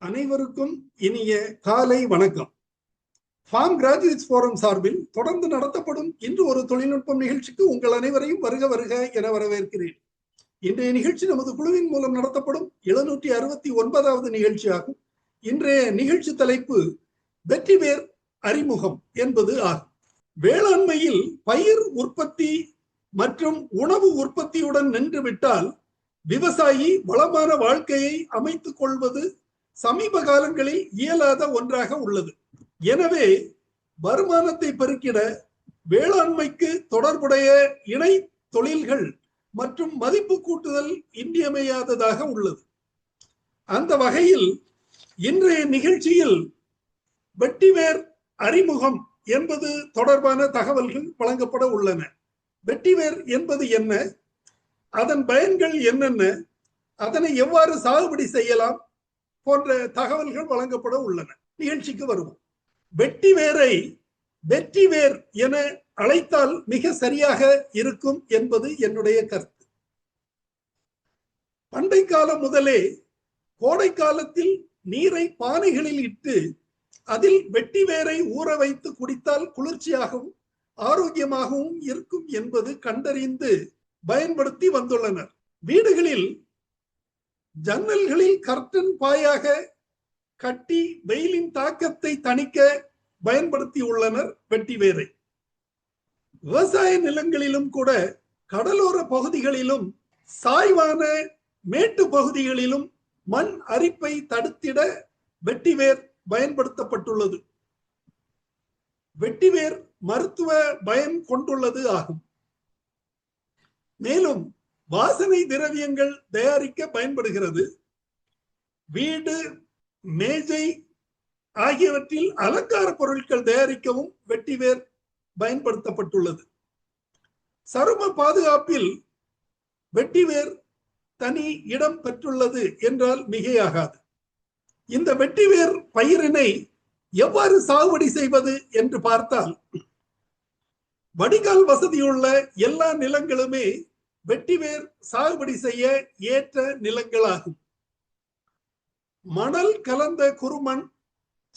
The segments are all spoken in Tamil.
அனைவருக்கும் இனிய காலை வணக்கம். ஃபார்ம் கிராஜுவேட்ஸ் போரம் சார்பில் தொடர்ந்து நடத்தப்படும் இன்று ஒரு தொழில்நுட்பம் நிகழ்ச்சிக்கு உங்கள் அனைவரையும் வருக வருக என வரவேற்கிறேன். இன்றைய நிகழ்ச்சி நமது குழுவின் மூலம் நடத்தப்படும் எழுநூற்றி அறுபத்தி ஒன்பதாவது நிகழ்ச்சியாகும். இன்றைய நிகழ்ச்சி தலைப்பு வெற்றிவேர் அறிமுகம் என்பது ஆகும். வேளாண்மையில் பயிர் உற்பத்தி மற்றும் உணவு உற்பத்தியுடன் நின்றுவிட்டால் விவசாயி வளமான வாழ்க்கையை அமைத்துக் கொள்வது சமீப காலங்களில் இயலாத ஒன்றாக உள்ளது. எனவே வருமானத்தை பெருக்கிட வேளாண்மைக்கு தொடர்புடைய இணை தொழில்கள் மற்றும் மதிப்பு கூட்டுதல் இன்றியமையாததாக உள்ளது. அந்த வகையில் இன்றைய நிகழ்ச்சியில் வெட்டிவேர் அறிமுகம் என்பது தொடர்பான தகவல்கள் வழங்கப்பட உள்ளன. வெட்டிவேர் என்பது என்ன? அதன் பயன்கள் என்னென்ன? அதனை எவ்வாறு சாகுபடி செய்யலாம்? போன்ற தகவல்கள் வழங்கப்பட உள்ளன. நிகழ்ச்சிக்கு வருவோம். வெட்டி வேரை வெற்றி வேர் என அழைத்தால் மிக சரியாக இருக்கும் என்பது என்னுடைய கருத்து. பண்டை காலம் முதலே கோடை காலத்தில் நீரை பானைகளில் இட்டு அதில் வெட்டி வேரை ஊற வைத்து குடித்தால் குளிர்ச்சியாகவும் ஆரோக்கியமாகவும் இருக்கும் என்பது கண்டறிந்து பயன்படுத்தி வந்துள்ளனர். வீடுகளில் ஜன்னல்களில் கர்டன் பாயாக கட்டி வெயிலின் தாக்கத்தை தணிக்க பயன்படுத்தி உள்ளனர் வெட்டி வேரை விவசாய நிலங்களிலும் கூட கடலோர பகுதிகளிலும் சாய்வான மேட்டு பகுதிகளிலும் மண் அரிப்பை தடுத்திட வெட்டிவேர் பயன்படுத்தப்பட்டுள்ளது. வெட்டிவேர் மருத்துவ பயன் கொண்டுள்ளது ஆகும். மேலும் வாசனை திரவியங்கள் தயாரிக்க பயன்படுகிறது. வீடு மேஜை ஆகியவற்றில் அலங்கார பொருட்கள் தயாரிக்கவும் வெட்டிவேர் பயன்படுத்தப்பட்டுள்ளது. சரும பாதுகாப்பில் வெட்டிவேர் தனி இடம் பெற்றுள்ளது என்றால் மிகையாகாது. இந்த வெட்டிவேர் பயிரினை எவ்வாறு சாகுபடி செய்வது என்று பார்த்தால் வடிகால் வசதியுள்ள எல்லா நிலங்களுமே வெட்டிவேர் சாகுபடி செய்ய ஏற்ற நிலங்களாகும். மணல் கலந்த குருமண்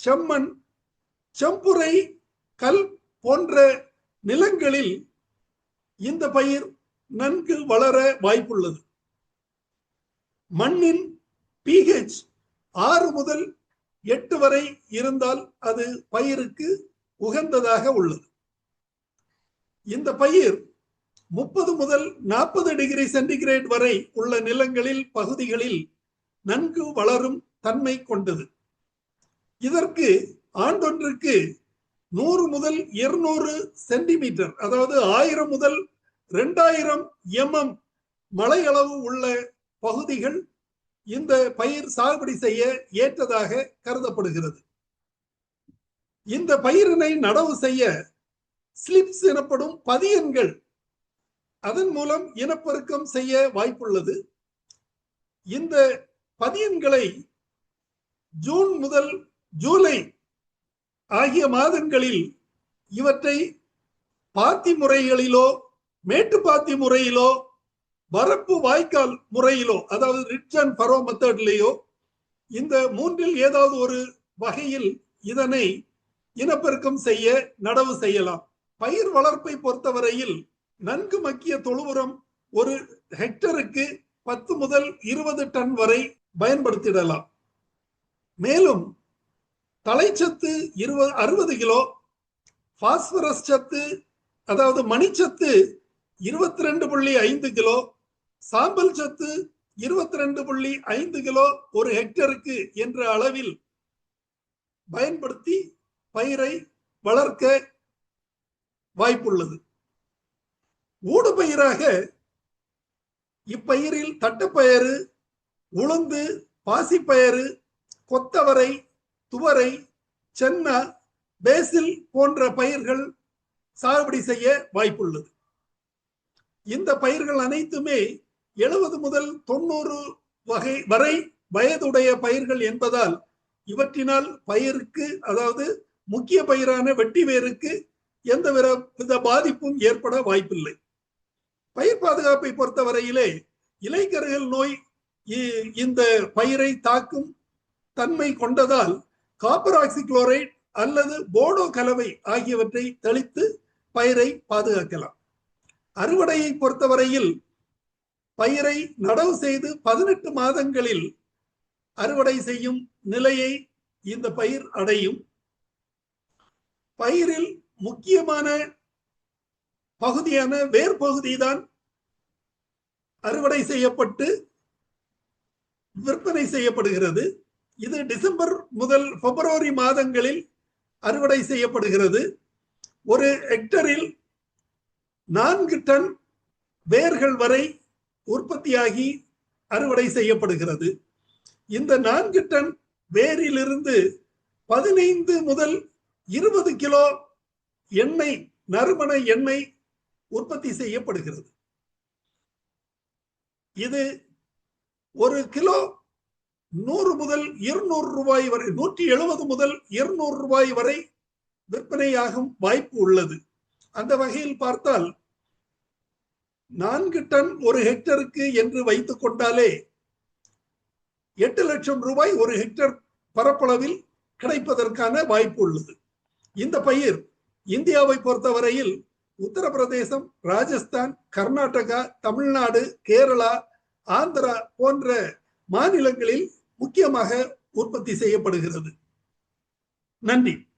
செம்மண் செம்புரை கல் போன்ற நிலங்களில் இந்த பயிர் நன்கு வளர வாய்ப்புள்ளது. மண்ணின் பிஹெச் ஆறு முதல் எட்டு வரை இருந்தால் அது பயிருக்கு உகந்ததாக உள்ளது. இந்த பயிர் முப்பது முதல் நாற்பது டிகிரி சென்டிகிரேட் வரை உள்ள நிலங்களில் பகுதிகளில் நன்கு வளரும் தன்மை கொண்டது. இதற்கு ஆண்டொன்றுக்கு நூறு முதல் இருநூறு சென்டிமீட்டர் அதாவது ஆயிரம் முதல் ரெண்டாயிரம் எம்எம் மழை அளவு உள்ள பகுதிகள் இந்த பயிர் சாகுபடி செய்ய ஏற்றதாக கருதப்படுகிறது. இந்த பயிரினை நடவு செய்ய ஸ்லிப்ஸ் எனப்படும் பதியன்கள் அதன் மூலம் இனப்பெருக்கம் செய்ய வாய்ப்புள்ளது. இந்த பதியன்களை ஜூன் முதல் ஜூலை ஆகிய மாதங்களில் இவற்றை பாத்தி முறைகளிலோ மேட்டு பாத்தி முறையிலோ வரப்பு வாய்க்கால் முறையிலோ அதாவது ரிச் அண்ட் பரோ மெத்தட்லேயோ இந்த மூன்றில் ஏதாவது ஒரு வகையில் இதனை இனப்பெருக்கம் செய்ய நடவு செய்யலாம். பயிர் வளர்ப்பை பொறுத்தவரையில் நன்கு மக்கிய தொழு ஒரு ஹெக்டருக்கு பத்து முதல் இருபது டன் வரை பயன்படுத்திடலாம். மேலும் தலைச்சத்து இருபது அறுபது கிலோ பாஸ்பரஸ் சத்து அதாவது மணிச்சத்து இருபத்தி ரெண்டு புள்ளி ஐந்து கிலோ சாம்பல் சத்து இருபத்தி ரெண்டு புள்ளி ஐந்து கிலோ ஒரு ஹெக்டருக்கு என்ற அளவில் பயன்படுத்தி பயிரை வளர்க்க வாய்ப்புள்ளது. ஊடுபயிராக இப்பயிரில் தட்டுப்பயறு உளுந்து பாசிப்பயறு கொத்தவரை துவரை சென்னா பேசில் போன்ற பயிர்கள் சாகுபடி செய்ய வாய்ப்புள்ளது. இந்த பயிர்கள் அனைத்துமே எழுபது முதல் தொண்ணூறு வகை வரை வயதுடைய பயிர்கள் என்பதால் இவற்றினால் பயிருக்கு அதாவது முக்கிய பயிரான வெட்டி வேருக்கு எந்த வித பாதிப்பும் ஏற்பட வாய்ப்பில்லை. பயிர் பாதுகாப்பை பொறுத்தவரையிலே இலைக்கருகள் நோய் இ- இந்த பயிரை தாக்கும் தன்மை கொண்டதால் காப்பர் ஆக்சிக்ளோரைட் அல்லது போடோ கலவை ஆகியவற்றை தெளித்து பயிரை பாதுகாக்கலாம். அறுவடையை பொறுத்தவரையில் பயிரை நடவு செய்து பதினெட்டு மாதங்களில் அறுவடை செய்யும் நிலையை இந்த பயிர் அடையும். பயிரில் முக்கியமான பகுதியான வேர் பகுதி தான் அறுவடை செய்யப்பட்டு விற்பனை செய்யப்படுகிறது. இது டிசம்பர் முதல் பிப்ரவரி மாதங்களில் அறுவடை செய்யப்படுகிறது. ஒரு ஹெக்டரில் நான்கு டன் வேர்கள் வரை உற்பத்தியாகி அறுவடை செய்யப்படுகிறது. இந்த நான்கு டன் வேரிலிருந்து பதினைந்து முதல் இருபது கிலோ எண்ணெய் நறுமண எண்ணெய் உற்பத்தி செய்யப்படுகிறது. இது ஒரு கிலோ நூறு முதல் இருநூறு ரூபாய் வரை நூற்றி எழுபது முதல் இருநூறு ரூபாய் வரை விற்பனையாகும் வாய்ப்பு உள்ளது. அந்த வகையில் பார்த்தால் நான்கு டன் ஒரு ஹெக்டருக்கு என்று வைத்துக் கொண்டாலே எட்டு லட்சம் ரூபாய் ஒரு ஹெக்டர் பரப்பளவில் கிடைப்பதற்கான வாய்ப்பு உள்ளது. இந்த பயிர் இந்தியாவை பொறுத்தவரையில் உத்தரப்பிரதேசம் ராஜஸ்தான் கர்நாடகா தமிழ்நாடு கேரளா ஆந்திரா போன்ற மாநிலங்களில் முக்கியமாக உற்பத்தி செய்யப்படுகிறது. நன்றி.